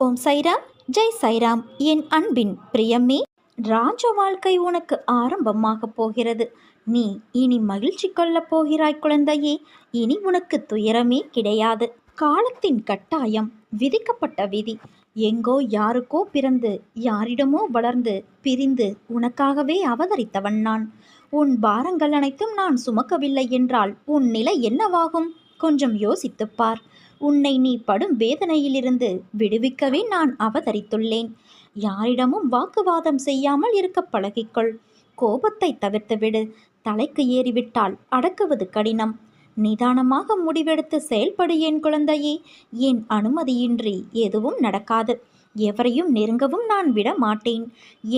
ஓம் சைராம் ஜெய் சைராம். என் அன்பின் பிரியமே ராஜ வாழ்க்கை உனக்கு ஆரம்பமாகப் போகிறது. நீ இனி மகிழ்ச்சி கொள்ளப் போகிறாய் குழந்தையே இனி உனக்கு துயரமே கிடையாது. காலத்தின் கட்டாயம் விதிக்கப்பட்ட விதி. எங்கோ யாருக்கோ பிறந்து யாரிடமோ வளர்ந்து பிரிந்து உனக்காகவே அவதரித்தவன் நான். உன் பாரங்கள் அனைத்தும் நான் சுமக்கவில்லை என்றால் உன் நிலை என்னவாகும்? கொஞ்சம் யோசித்துப்பார் பார். உன்னை நீ படும் வேதனையிலிருந்து விடுவிக்கவே நான் அவதரித்துள்ளேன். யாரிடமும் வாக்குவாதம் செய்யாமல் இருக்க பழகிக்கொள். கோபத்தை தவிர்த்துவிடு தலைக்கு ஏறிவிட்டால் அடக்குவது கடினம். நிதானமாக முடிவெடுத்து செயல்படு என் குழந்தையே. என் அனுமதியின்றி எதுவும் நடக்காது. எவரையும் நெருங்கவும் நான் விட மாட்டேன்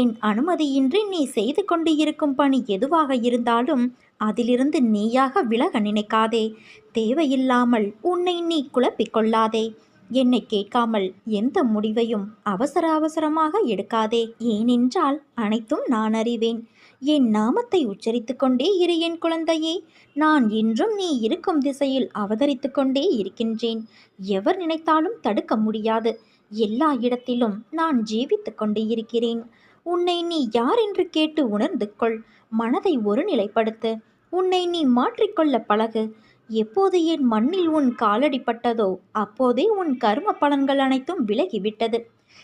என் அனுமதியின்றி நீ செய்து கொண்டு இருக்கும் பணி எதுவாக இருந்தாலும் அதிலிருந்து நீயாக விலக நினைக்காதே. தேவையில்லாமல் உன்னை நீ குழப்பிக்கொள்ளாதே. என்னை கேட்காமல் எந்த முடிவையும் அவசர அவசரமாக எடுக்காதே. ஏனென்றால் அனைத்தும் நான் அறிவேன். என் நாமத்தை உச்சரித்து கொண்டே இரு என் குழந்தையே. நான் இன்றும் நீ இருக்கும் திசையில் அவதரித்து கொண்டே இருக்கின்றேன். எவர் நினைத்தாலும் தடுக்க முடியாது. எல்லா இடத்திலும் நான் ஜீவித்து கொண்டு இருக்கிறேன். உன்னை நீ யார் என்று கேட்டு உணர்ந்து கொள். மனதை ஒருநிலைப்படுத்து உன்னை நீ மாற்றிக்கொள்ள பழகு. எப்போது என் மண்ணில் உன் காலடிப்பட்டதோ அப்போதே உன் கர்ம பலன்கள் அனைத்தும் விலகிவிட்டது.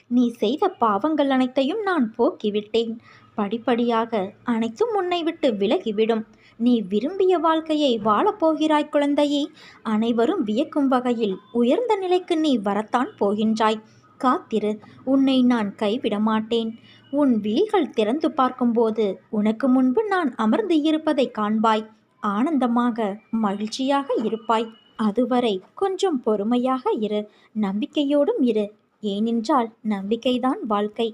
நீ செய்த பாவங்கள் அனைத்தையும் நான் போக்கிவிட்டேன். படிப்படியாக அனைத்தும் உன்னை விட்டு விலகிவிடும். நீ விரும்பிய வாழ்க்கையை வாழப்போகிறாய் குழந்தையே. அனைவரும் வியக்கும் வகையில் உயர்ந்த நிலைக்கு நீ வரத்தான் போகின்றாய். காத்திரு உன்னை நான் கைவிட மாட்டேன் உன் விழிகள் திறந்து பார்க்கும்போது உனக்கு முன்பு நான் அமர்ந்து இருப்பதை காண்பாய். ஆனந்தமாக மகிழ்ச்சியாக இருப்பாய். அதுவரை கொஞ்சம் பொறுமையாக இரு நம்பிக்கையோடும் இரு. ஏனென்றால் நம்பிக்கைதான் வாழ்க்கை.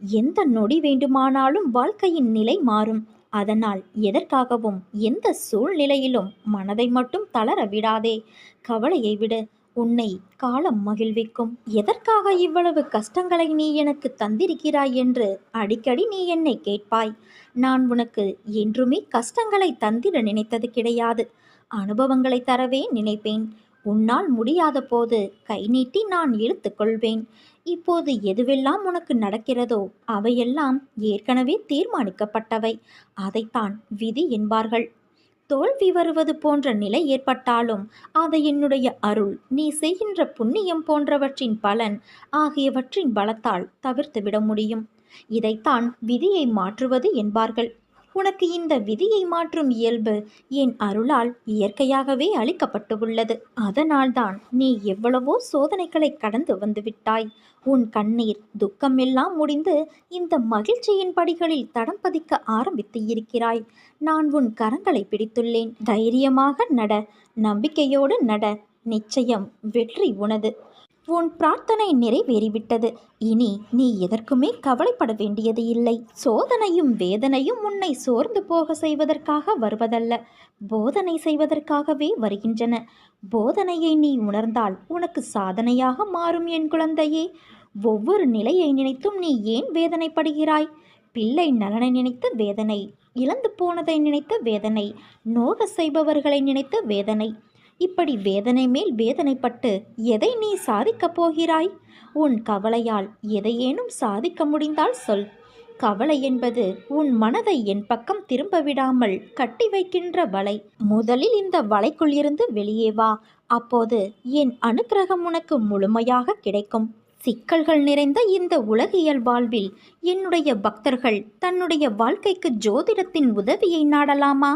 எந்த நொடி வேண்டுமானாலும் வாழ்க்கையின் நிலை மாறும். அதனால் எதற்காகவும் எந்த சூழ்நிலையிலும் மனதை மட்டும் தளர விடாதே. கவலையை விடு உன்னை காலம் மகிழ்விக்கும். எதற்காக இவ்வளவு கஷ்டங்களை நீ எனக்கு தந்திருக்கிறாய் என்று அடிக்கடி நீ என்னை கேட்பாய். நான் உனக்கு என்றுமே கஷ்டங்களை தந்திட நினைத்தது கிடையாது. அனுபவங்களை தரவே நினைப்பேன். உன்னால் முடியாத போது கை நீட்டி நான் இழுத்துக்கொள்வேன் இப்போது எதுவெல்லாம் உனக்கு நடக்கிறதோ அவையெல்லாம் ஏற்கனவே தீர்மானிக்கப்பட்டவை. அதைத்தான் விதி என்பார்கள். தோல்வி வருவது போன்ற நிலை ஏற்பட்டாலும் அதை என்னுடைய அருள். நீ செய்கின்ற புண்ணியம் போன்றவற்றின் பலன் ஆகியவற்றின் பலத்தால் தவிர்த்துவிட முடியும். இதைத்தான் விதியை மாற்றுவது என்பார்கள். உனக்கு இந்த விதியை மாற்றும் இயல்பு என் அருளால் இயற்கையாகவே அளிக்கப்பட்டுள்ளது. அதனால்தான் நீ எவ்வளவோ சோதனைகளை கடந்து வந்துவிட்டாய். உன் கண்ணீர் துக்கம் எல்லாம் முடிந்து இந்த மகிழ்ச்சியின் படிகளில் தடம் பதிக்க ஆரம்பித்து இருக்கிறாய். நான் உன் கரங்களை பிடித்துள்ளேன். தைரியமாக நட. நம்பிக்கையோடு நட. நிச்சயம் வெற்றி உனது. உன் பிரார்த்தனை நிறைவேறிவிட்டது. இனி நீ எதற்குமே கவலைப்பட வேண்டியது இல்லை. சோதனையும் வேதனையும் உன்னை சோர்ந்து போக செய்வதற்காக வருவதல்ல. போதனை செய்வதற்காகவே வருகின்றன. போதனையை நீ உணர்ந்தால் உனக்கு சாதனையாக மாறும் என் குழந்தையே. ஒவ்வொரு நிலையை நினைத்தும் நீ ஏன் வேதனைப்படுகிறாய்? பிள்ளை நலனை நினைத்த வேதனை இழந்து போனதை நினைத்த வேதனை நோக செய்பவர்களை நினைத்த வேதனை இப்படி வேதனை மேல் வேதனைப்பட்டு எதை நீ சாதிக்கப் போகிறாய்? உன் கவலையால் எதையேனும் சாதிக்க முடிந்தால் சொல். கவலை என்பது உன் மனதை என் பக்கம் திரும்ப விடாமல் கட்டி வைக்கின்ற வலை. முதலில் இந்த வலைக்குள் இருந்து வெளியே வா. அப்போது என் அனுக்கிரகம் உனக்கு முழுமையாக கிடைக்கும். சிக்கல்கள் நிறைந்த இந்த உலகியல் வாழ்வில் என்னுடைய பக்தர்கள் தன்னுடைய வாழ்க்கைக்கு ஜோதிடத்தின் உதவியை நாடலாமா?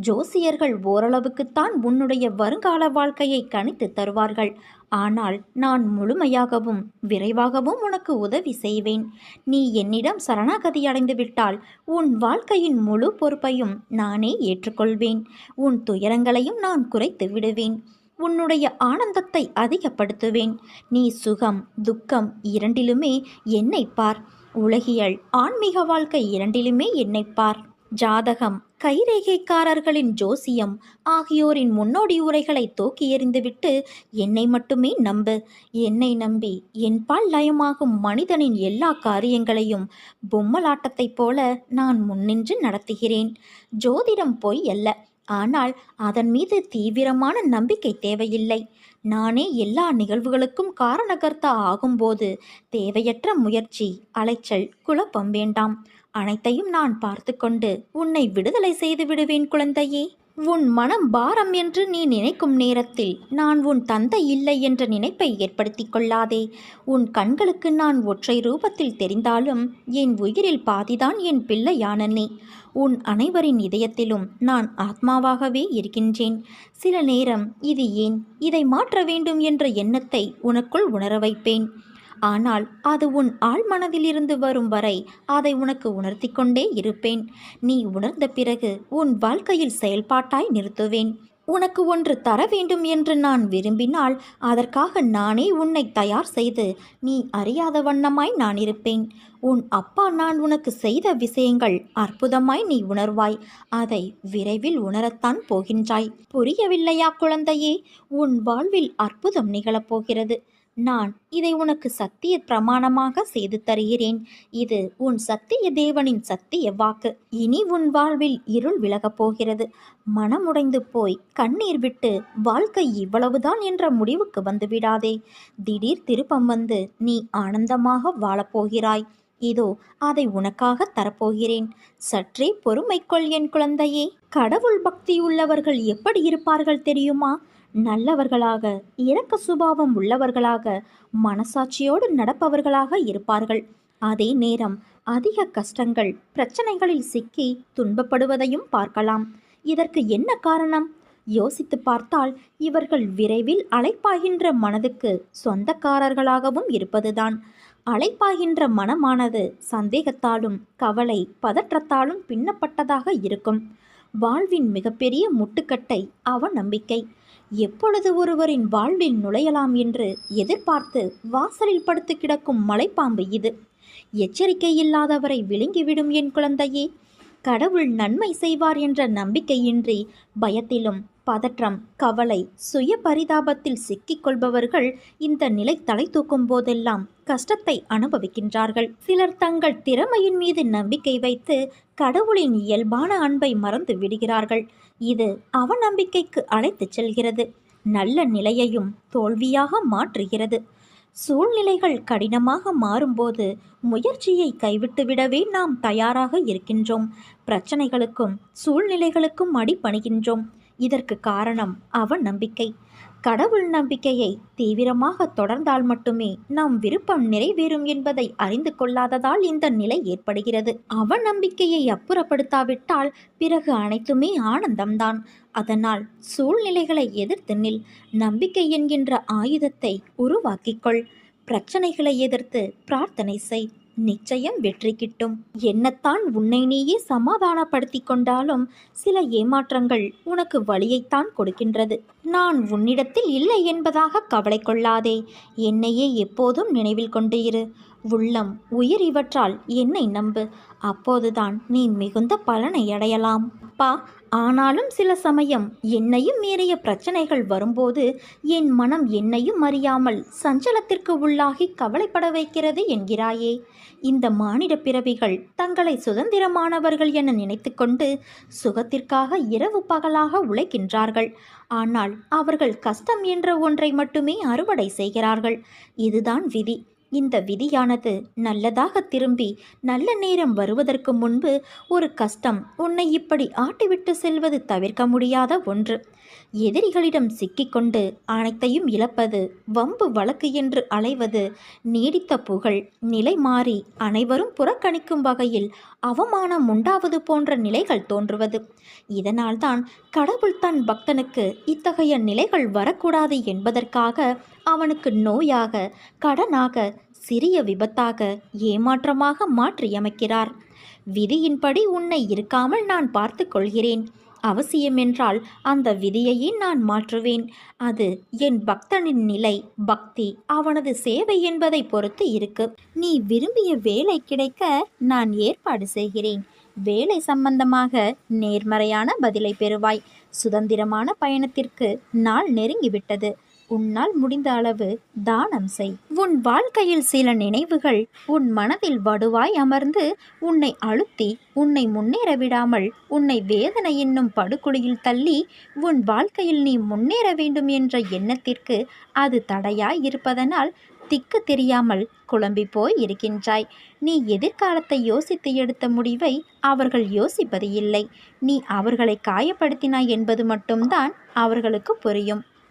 ஜோசியர்கள் ஓரளவுக்குத்தான் உன்னுடைய வருங்கால வாழ்க்கையை கணித்து தருவார்கள். ஆனால் நான் முழுமையாகவும் விரைவாகவும் உனக்கு உதவி செய்வேன். நீ என்னிடம் சரணாகதி அடைந்து விட்டால் உன் வாழ்க்கையின் முழு பொறுப்பையும் நானே ஏற்றுக்கொள்வேன். உன் துயரங்களையும் நான் குறைத்து விடுவேன். உன்னுடைய ஆனந்தத்தை அதிகப்படுத்துவேன். நீ சுகம் துக்கம் இரண்டிலுமே என்னை பார். உலகியல் ஆன்மீக வாழ்க்கை இரண்டிலுமே என்னை பார். ஜாதகம் கைரேகைக்காரர்களின் ஜோசியம் ஆகியோரின் முன்னோடி உரைகளை தூக்கி எறிந்துவிட்டு என்னை மட்டுமே நம்பு. என்னை நம்பி என்பால் லயமாகும் மனிதனின் எல்லா காரியங்களையும் பொம்மலாட்டத்தைப் போல நான் முன்னின்று நடத்துகிறேன். ஜோதிடம் பொய் அல்ல. ஆனால் அதன் மீது தீவிரமான நம்பிக்கை தேவையில்லை. நானே எல்லா நிகழ்வுகளுக்கும் காரணகர்த்தா ஆகும்போது தேவையற்ற முயற்சி அலைச்சல் குழப்பம் வேண்டாம். அனைத்தையும் நான் பார்த்து கொண்டு உன்னை விடுதலை செய்து விடுவேன் குழந்தையே. உன் மனம் பாரம் என்று நீ நினைக்கும் நேரத்தில் நான் உன் தந்தை இல்லை என்ற நினைப்பை ஏற்படுத்திக் கொள்ளாதே. உன் கண்களுக்கு நான் ஒற்றை ரூபத்தில் தெரிந்தாலும் என் உயிரில் பாதிதான் என் பிள்ளையான நீ உன் அனைவரின் இதயத்திலும் நான் ஆத்மாவாகவே இருக்கின்றேன். சில நேரம் இது ஏன் இதை மாற்ற வேண்டும் என்ற எண்ணத்தை உனக்குள் உணர வைப்பேன். ஆனால் அது உன் ஆழ்மனதிலிருந்து வரும் வரை அதை உனக்கு உணர்த்தி கொண்டே இருப்பேன். நீ உணர்ந்த பிறகு உன் வாழ்க்கையில் செயல்பாட்டாய் நிறுத்துவேன். உனக்கு ஒன்று தர வேண்டும் என்று நான் விரும்பினால் அதற்காக நானே உன்னை தயார் செய்து நீ அறியாத வண்ணமாய் நான் இருப்பேன். உன் அப்பா நான் உனக்கு செய்த விஷயங்கள் அற்புதமாய் நீ உணர்வாய். அதை விரைவில் உணரத்தான் போகின்றாய். புரியவில்லையா குழந்தையே? உன் வாழ்வில் அற்புதம் நிகழப்போகிறது நான் இதை உனக்கு சத்திய பிரமாணமாக செய்து தருகிறேன். இது உன் சத்திய தேவனின் சத்திய வாக்கு. இனி உன் வாழ்வில் இருள் விலகப் போகிறது. மனமுடைந்து போய் கண்ணீர் விட்டு வாழ்க்கை இவ்வளவுதான் என்ற முடிவுக்கு வந்துவிடாதே திடீர் திருப்பம் வந்து நீ ஆனந்தமாக வாழப்போகிறாய் இதோ அதை உனக்காக தரப்போகிறேன். சற்றே பொறுமைக்கொள் என் குழந்தையே. கடவுள் பக்தி உள்ளவர்கள் எப்படி இருப்பார்கள் தெரியுமா? நல்லவர்களாக இரக்க சுபாவம் உள்ளவர்களாக மனசாட்சியோடு நடப்பவர்களாக இருப்பார்கள். அதே நேரம் அதிக கஷ்டங்கள் பிரச்சனைகளில் சிக்கி துன்பப்படுவதையும் பார்க்கலாம். இதற்கு என்ன காரணம்? யோசித்து பார்த்தால் இவர்கள் விரைவில் அழைப்பாகின்ற மனதுக்கு சொந்தக்காரர்களாகவும் இருப்பதுதான். அழைப்பாகின்ற மனமானது சந்தேகத்தாலும் கவலை பதற்றத்தாலும் பின்னப்பட்டதாக இருக்கும். வாழ்வின் மிகப்பெரிய முட்டுக்கட்டை அவ நம்பிக்கை எப்பொழுது ஒருவரின் வாழ்வில் நுழையலாம் என்று எதிர்பார்த்து வாசலில் படுத்து கிடக்கும் மலைப்பாம்பு இது. எச்சரிக்கை இல்லாதவரை விழுங்கிவிடும் என் குழந்தையே கடவுள் நன்மை செய்வார் என்ற நம்பிக்கையின்றி பயத்திலும் பதற்றம் கவலை சுய பரிதாபத்தில் சிக்கிக் கொள்பவர்கள் இந்த நிலை தலை தூக்கும் போதெல்லாம் கஷ்டத்தை அனுபவிக்கின்றார்கள். சிலர் தங்கள் திறமையின் மீது நம்பிக்கை வைத்து கடவுளின் இயல்பான அன்பை மறந்து விடுகிறார்கள். இது அவநம்பிக்கைக்கு அழைத்துச் செல்கிறது. நல்ல நிலையையும் தோல்வியாக மாற்றுகிறது. சூழ்நிலைகள் கடினமாக மாறும்போது முயற்சியை கைவிட்டுவிடவே நாம் தயாராக இருக்கின்றோம். பிரச்சனைகளுக்கும் சூழ்நிலைகளுக்கும் அடிபணிகின்றோம். இதற்கு காரணம் அவநம்பிக்கை. நம்பிக்கை கடவுள் நம்பிக்கையை தீவிரமாக தொடர்ந்தால் மட்டுமே நம் விருப்பம் நிறைவேறும் என்பதை அறிந்து கொள்ளாததால் இந்த நிலை ஏற்படுகிறது. அவன் நம்பிக்கையை அப்புறப்படுத்தாவிட்டால் பிறகு அனைத்துமே ஆனந்தம்தான். அதனால் சூழ்நிலைகளை எதிர்த்து நில். நம்பிக்கை என்கின்ற ஆயுதத்தை உருவாக்கிக்கொள் பிரச்சனைகளை எதிர்த்து பிரார்த்தனை செய். நிச்சயம் வெற்றி கிட்டும். என்னத்தான் உன்னை நீயே சமாதானப்படுத்தி கொண்டாலும் சில ஏமாற்றங்கள் உனக்கு வழியைத்தான் கொடுக்கின்றது. நான் உன்னிடத்தில் இல்லை என்பதாக கவலை கொள்ளாதே. என்னையே எப்போதும் நினைவில் கொண்டு இரு. உள்ளம் உயிர் இவற்றால் என்னை நம்பு. அப்போதுதான் நீ மிகுந்த பலனை அடையலாம். பா ஆனாலும் சில சமயம் என்னையும் மீறிய பிரச்சனைகள் வரும்போது என் மனம் என்னையும் அறியாமல் சஞ்சலத்திற்கு உள்ளாகி கவலைப்பட வைக்கிறது என்கிறாயே. இந்த மானிட பிறவிகள் தங்களை சுதந்திரமானவர்கள் என நினைத்துக்கொண்டு சுகத்திற்காக இரவு பகலாக உழைக்கின்றார்கள். ஆனால் அவர்கள் கஷ்டம் என்ற ஒன்றை மட்டுமே அறுவடை செய்கிறார்கள். இதுதான் விதி. இந்த விதியானது நல்லதாக திரும்பி நல்ல நேரம் வருவதற்கு முன்பு ஒரு கஷ்டம் உன்னை இப்படி ஆட்டிவிட்டு செல்வது தவிர்க்க முடியாத ஒன்று. எதிரிகளிடம் சிக்கிக்கொண்டு அனைத்தையும் இழப்பது வம்பு வழக்கு என்று அலைவது நீடித்த புகழ் நிலை மாறி அனைவரும் புறக்கணிக்கும் வகையில் அவமானம் உண்டாவது போன்ற நிலைகள் தோன்றுவது. இதனால்தான் கடவுள் தன் பக்தனுக்கு இத்தகைய நிலைகள் வரக்கூடாது என்பதற்காக அவனுக்கு நோயாக கடனாக சிறிய விபத்தாக ஏமாற்றமாக மாற்றியமைக்கிறார். விதியின்படி உன்னை இருக்காமல் நான் பார்த்து கொள்கிறேன். அவசியமென்றால் அந்த விதியையே நான் மாற்றுவேன். அது என் பக்தனின் நிலை. பக்தி அவனது சேவை என்பதை பொறுத்து இருக்கு. நீ விரும்பிய வேலை கிடைக்க நான் ஏற்பாடு செய்கிறேன். வேலை சம்பந்தமாக நேர்மறையான பதிலை பெறுவாய். சுதந்திரமான பயணத்திற்கு நாள் நெருங்கிவிட்டது. உன்னால் முடிந்த அளவு தானம் செய். உன் வாழ்க்கையில் சில நினைவுகள் உன் மனதில் வடுவாய் அமர்ந்து உன்னை அழுத்தி உன்னை முன்னேற விடாமல் உன்னை வேதனை என்னும் படுகொலியில் தள்ளி உன் வாழ்க்கையில் நீ முன்னேற வேண்டும் என்ற எண்ணத்திற்கு அது தடையாய் இருப்பதனால் திக்கு தெரியாமல் குழம்பி போய் இருக்கின்றாய். நீ எதிர்காலத்தை யோசித்து எடுத்த முடிவை அவர்கள் யோசிப்பது இல்லை. நீ அவர்களை காயப்படுத்தினாய் என்பது மட்டும்தான் அவர்களுக்கு புரியும்.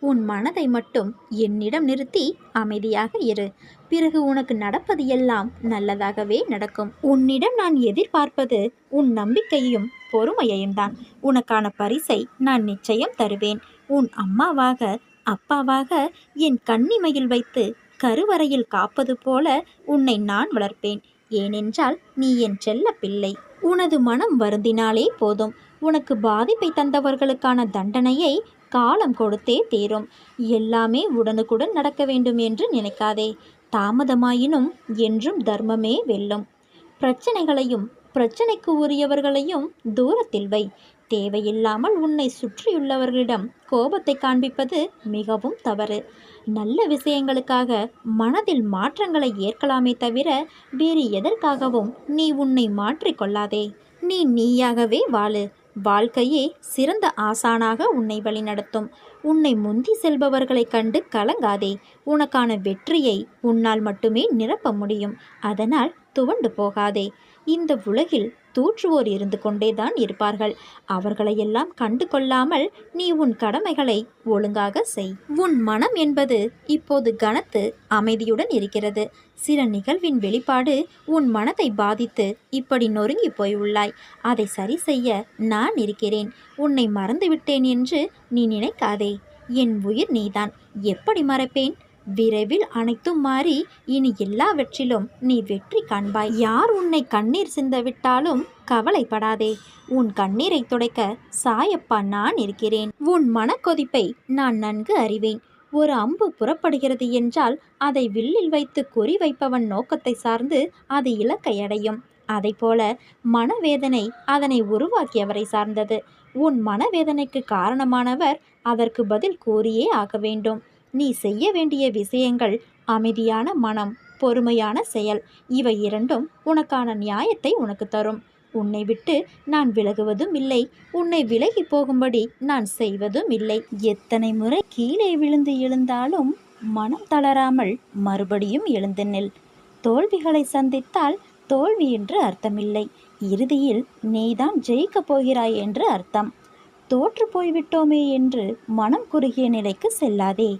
உன் மனதை மட்டும் என்னிடம் நிறுத்தி அமைதியாக இரு. பிறகு உனக்கு நடப்பது எல்லாம் நல்லதாகவே நடக்கும். உன்னிடம் நான் எதிர்பார்ப்பது உன் நம்பிக்கையும் பொறுமையையும் தான். உனக்கான பரிசை நான் நிச்சயம் தருவேன். உன் அம்மாவாக அப்பாவாக என் கண்ணிமையில் வைத்து கருவறையில் காப்பது போல உன்னை நான் வளர்ப்பேன். ஏனென்றால் நீ என் செல்ல பிள்ளை. உனது மனம் வருந்தினாலே போதும். உனக்கு பாதிப்பை தந்தவர்களுக்கான தண்டனையை காலம் கொடுத்தே தீரும். எல்லாமே உடனுக்குடன் நடக்க வேண்டும் என்று நினைக்காதே. தாமதமாயினும் என்றும் தர்மமே வெல்லும். பிரச்சனைகளையும் பிரச்சனைக்கு உரியவர்களையும் தூரத்தில் வை. தேவையில்லாமல் உன்னை சுற்றியுள்ளவர்களிடம் கோபத்தை காண்பிப்பது மிகவும் தவறு. நல்ல விஷயங்களுக்காக மனதில் மாற்றங்களை ஏற்கலாமே தவிர வேறு எதற்காகவும் நீ உன்னை மாற்றிக்கொள்ளாதே நீ நீயாகவே வாழு. வாழ்க்கையே சிறந்த ஆசானாக உன்னை வழிநடத்தும். உன்னை முந்தி செல்பவர்களை கண்டு கலங்காதே. உனக்கான வெற்றியை உன்னால் மட்டுமே நிரப்ப முடியும். அதனால் துவண்டு போகாதே. இந்த உலகில் தூற்றுவோர் இருந்து கொண்டேதான் இருப்பார்கள். அவர்களையெல்லாம் கண்டு கொள்ளாமல் நீ உன் கடமைகளை ஒழுங்காக செய். உன் மனம் என்பது இப்போது கனத்து அமைதியுடன் இருக்கிறது. சில நிகழ்வின் வெளிப்பாடு உன் மனதை பாதித்து இப்படி நொறுங்கி போய் உள்ளாய் அதை சரி செய்ய நான் இருக்கிறேன். உன்னை மறந்துவிட்டேன் என்று நீ நினைக்காதே. என் உயிர் நீதான். எப்படி மறப்பேன்? விரைவில் அனைத்தும் மாறி இனி எல்லாவற்றிலும் நீ வெற்றி காண்பாய். யார் உன்னை கண்ணீர் சிந்தவிட்டாலும் கவலைப்படாதே. உன் கண்ணீரை துடைக்க சாயப்பா நான் இருக்கிறேன். உன் மனக்கொதிப்பை நான் நன்கு அறிவேன். ஒரு அம்பு புறப்படுகிறது என்றால் அதை வில்லில் வைத்து குறி வைப்பவன் நோக்கத்தை சார்ந்து அது இலக்கை அடையும். போல மனவேதனை அதனை உருவாக்கியவரை சார்ந்தது. உன் மனவேதனைக்கு காரணமானவர் அதற்கு பதில் கூறியே ஆக வேண்டும். நீ செய்ய வேண்டிய விஷயங்கள் அமைதியான மனம் பொறுமையான செயல் இவை இரண்டும் உனக்கான நியாயத்தை உனக்கு தரும். உன்னை விட்டு நான் விலகுவதும் இல்லை. உன்னை விலகி போகும்படி நான் செய்வதும் இல்லை. எத்தனை முறை கீழே விழுந்து எழுந்தாலும் மனம் தளராமல் மறுபடியும் எழுந்து நெல். தோல்விகளை சந்தித்தால் தோல்வி என்று அர்த்தமில்லை. இறுதியில் நீதான் ஜெயிக்கப் போகிறாய் என்று அர்த்தம். தோற்று போய்விட்டோமே என்று மனம் குறுகிய நிலைக்கு செல்லாதே.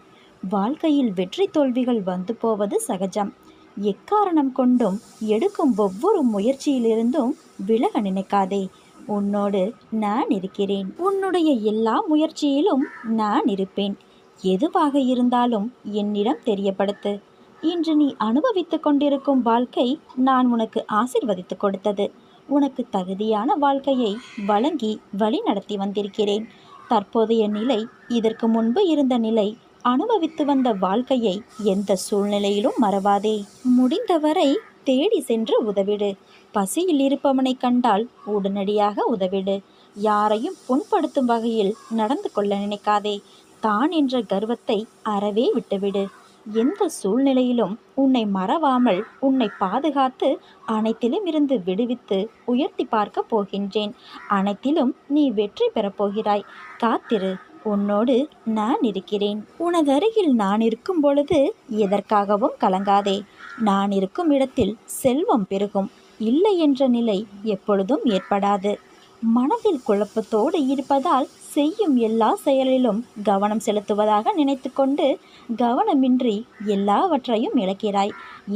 வாழ்க்கையில் வெற்றி தோல்விகள் வந்து போவது சகஜம். எக்காரணம் கொண்டும் எடுக்கும் ஒவ்வொரு முயற்சியிலிருந்தும் விலக நினைக்காதே. உன்னோடு நான் இருக்கிறேன். உன்னுடைய எல்லா முயற்சியிலும் நான் இருப்பேன். எதுவாக இருந்தாலும் என்னிடம் தெரியப்படுத்து. இன்று நீ அனுபவித்துக் கொண்டிருக்கும் வாழ்க்கை நான் உனக்கு ஆசிர்வதித்து கொடுத்தது. உனக்கு தகுதியான வாழ்க்கையை வழங்கி வழி நடத்தி வந்திருக்கிறேன். தற்போதைய நிலை இதற்கு முன்பு இருந்த நிலை அனுபவித்து வந்த வாழ்க்கையை எந்த சூழ்நிலையிலும் மறவாதே. முடிந்தவரை தேடி சென்று உதவிடு. பசியில் இருப்பவனை கண்டால் உடனடியாக உதவிடு. யாரையும் புண்படுத்தும் வகையில் நடந்து கொள்ள நினைக்காதே. தான் என்ற கர்வத்தை அறவே விட்டுவிடு. எந்த சூழ்நிலையிலும் உன்னை மறவாமல் உன்னை பாதுகாத்து அனைத்திலும் இருந்து விடுவித்து உயர்த்தி பார்க்க போகின்றேன். அனைத்திலும் நீ வெற்றி பெறப்போகிறாய் காத்திரு. உன்னோடு நான் இருக்கிறேன். உனதருகில் நான் இருக்கும் பொழுது எதற்காகவும் கலங்காதே. நான் இருக்கும் இடத்தில் செல்வம் பெருகும். இல்லை என்ற நிலை எப்பொழுதும் ஏற்படாது. மனதில் குழப்பத்தோடு இருப்பதால் செய்யும் எல்லா செயலிலும் கவனம் செலுத்துவதாக நினைத்து கொண்டு கவனமின்றி எல்லாவற்றையும் இழக்கிறாய்.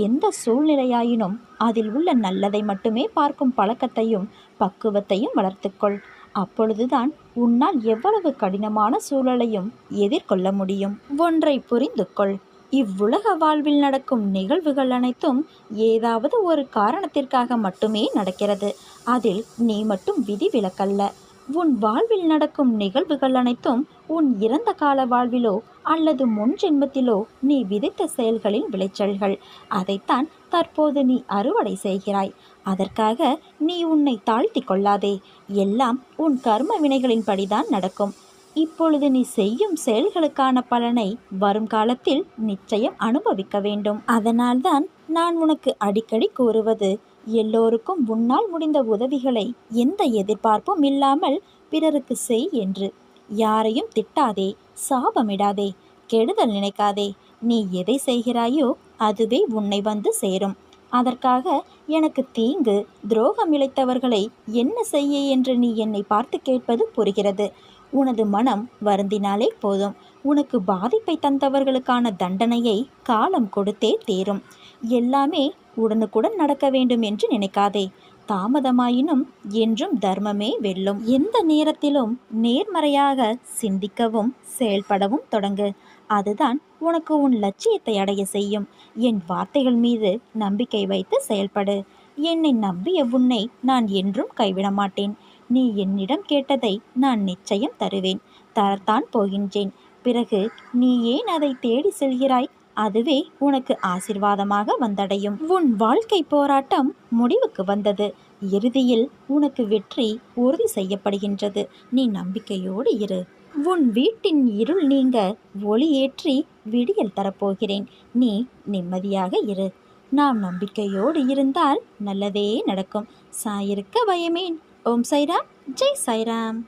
எந்த சூழ்நிலையாயினும் அதில் உள்ள நல்லதை மட்டுமே பார்க்கும் பழக்கத்தையும் பக்குவத்தையும் வளர்த்துக்கொள். அப்பொழுதுதான் உன்னால் எவ்வளவு கடினமான சூழலையும் எதிர்கொள்ள முடியும். ஒன்றை புரிந்து கொள். இவ்வுலக வாழ்வில் நடக்கும் நிகழ்வுகள் அனைத்தும் ஏதாவது ஒரு காரணத்திற்காக மட்டுமே நடக்கிறது. அதில் நீ மட்டும் விதிவிலக்கல்ல. உன் வாழ்வில் நடக்கும் நிகழ்வுகள் அனைத்தும் உன் இறந்த கால வாழ்விலோ அல்லது முன் ஜென்மத்திலோ நீ விதைத்த செயல்களின் விளைச்சல்கள். அதைத்தான் தற்போது நீ அறுவடை செய்கிறாய். அதற்காக நீ உன்னை தாழ்த்தி கொள்ளாதே. எல்லாம் உன் கர்ம வினைகளின்படிதான் நடக்கும். இப்பொழுது நீ செய்யும் செயல்களுக்கான பலனை வரும் காலத்தில் நிச்சயம் அனுபவிக்க வேண்டும். அதனால்தான் நான் உனக்கு அடிக்கடி கூறுவது எல்லோருக்கும் உன்னால் முடிந்த உதவிகளை எந்த எதிர்பார்ப்பும் இல்லாமல் பிறருக்கு செய் என்று. யாரையும் திட்டாதே சாபமிடாதே கெடுதல் நினைக்காதே. நீ எதை செய்கிறாயோ அதுவே உன்னை வந்து சேரும். அதற்காக எனக்கு தீங்கு துரோகம் இழைத்தவர்களை என்ன செய்ய என்று நீ என்னை பார்த்து கேட்பது புரிகிறது. உனது மனம் வருந்தினாலே போதும். உனக்கு பாதிப்பை தந்தவர்களுக்கான தண்டனையை காலம் கொடுத்தே தீரும். எல்லாமே உடனுக்குடன் நடக்க வேண்டும் என்று நினைக்காதே. தாமதமாயினும் என்றும் தர்மமே வெல்லும். எந்த நேரத்திலும் நேர்மறையாக சிந்திக்கவும் செயல்படவும் தொடங்கு. அதுதான் உனக்கு உன் லட்சியத்தை அடைய செய்யும். என் வார்த்தைகள் மீது நம்பிக்கை வைத்து செயல்படு. என்னை நம்பிய உன்னை நான் என்றும் கைவிட மாட்டேன். நீ என்னிடம் கேட்டதை நான் நிச்சயம் தருவேன். தரத்தான் போகின்றேன். பிறகு நீ ஏன் அதை தேடி செல்கிறாய்? அதுவே உனக்கு ஆசிர்வாதமாக வந்தடையும். உன் வாழ்க்கை போராட்டம் முடிவுக்கு வந்தது. இறுதியில் உனக்கு வெற்றி உறுதி செய்யப்படுகின்றது. நீ நம்பிக்கையோடு இரு. உன் வீட்டின் இருள் நீங்க ஒளி ஏற்றி விடியல் தரப்போகிறேன். நீ நிம்மதியாக இரு. நாம் நம்பிக்கையோடு இருந்தால் நல்லதே நடக்கும். சாயிருக்க பயமேன் ஓம் சைராம் ஜெய் சைராம்